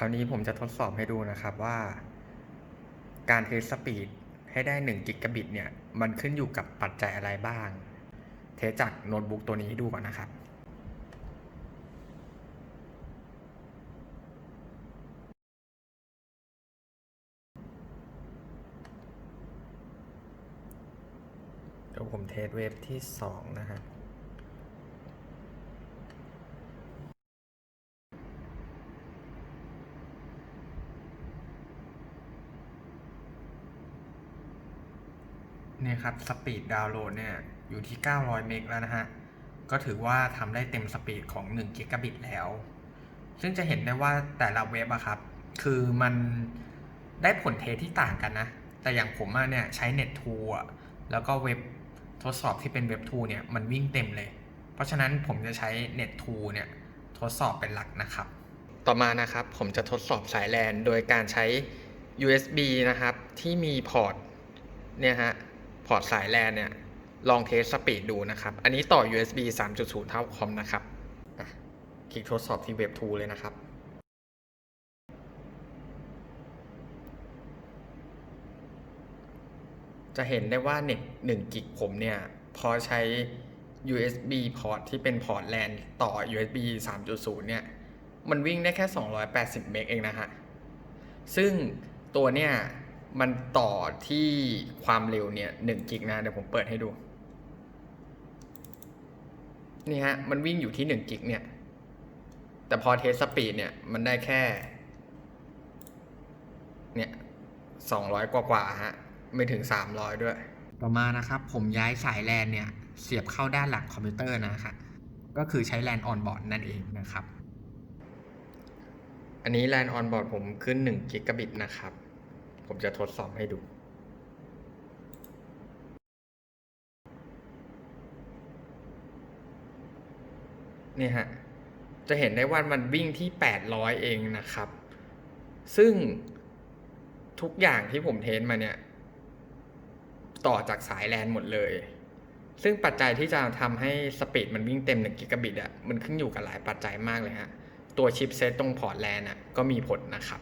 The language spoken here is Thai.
ราวนี้ผมจะทดสอบให้ดูนะครับว่า การเทสสปีดให้ได้1กิกะบิตเนี่ย มันขึ้นอยู่กับปัจจัยอะไรบ้าง เทสจากโน้ตบุ๊กตัวนี้ให้ดูก่อนนะครับเดี๋ยวผมเทสเวฟที่ 2 นะฮะ เนี่ยครับสปีดดาวน์โหลดเนี่ยอยู่ที่ 900 เมกแล้วนะฮะ ก็ถือว่าทำได้เต็มสปีดของ1กิกะบิตแล้ว ซึ่งจะเห็นได้ว่าแต่ละเว็บอะครับ คือมันได้ผลเทสที่ต่างกันนะ แต่อย่างผมเนี่ยใช้ Net 2อะแล้วก็เว็บทดสอบที่เป็นเว็บ2เนี่ยมันวิ่งเต็มเลย เพราะฉะนั้นผมจะใช้ Net 2เนี่ยทดสอบเป็นหลักนะครับ ต่อมานะครับผมจะทดสอบสายแลนโดยการใช้ USB นะครับที่มีพอร์ตเนี่ยฮะ พอร์ตสายแลนเนี่ยลองเทสสปีดดูนะครับ อันนี้ต่อ USB 3.0 เท่าคอมนะครับคลิกทดสอบที่เว็บ2เลยนะครับ จะเห็นได้ว่าเน็ต1กิกผมเนี่ย พอใช้ USB พอร์ตที่เป็นพอร์ตแลนต่อ USB 3.0 เนี่ย มันวิ่งได้แค่ 280 เมกเองนะฮะ ซึ่งตัวเนี่ย มันต่อที่ความเร็วเนี่ย1กิกนะเดี๋ยวผมเปิดให้ดู นี่ฮะ มันวิ่งอยู่ที่1กิกเนี่ย แต่พอเทสสปีดเนี่ย มันได้แค่ เนี่ย200กว่ากว่าๆฮะ ไม่ถึง300ด้วย ต่อมานะครับ ผมย้ายสายแลนเนี่ย เสียบเข้าด้านหลังคอมพิวเตอร์นะครับก็คือใช้แลนออนบอร์ดนั่นเองนะครับ อันนี้แลนออนบอร์ดผมขึ้น1กิกะบิตนะครับ ผมจะทดสอบให้ดู นี่ฮะ จะเห็นได้ว่ามันวิ่งที่ 800 เองนะครับ ซึ่งทุกอย่างที่ผมเทสมาเนี่ย ต่อจากสายแลนหมดเลย ซึ่งปัจจัยที่จะทำให้สปีดมันวิ่งเต็ม1กิกะบิตอะมันขึ้นอยู่กับหลายปัจจัยมากเลยฮะ ตัวชิปเซตตรงพอร์ตแลนอะก็มีผลนะครับ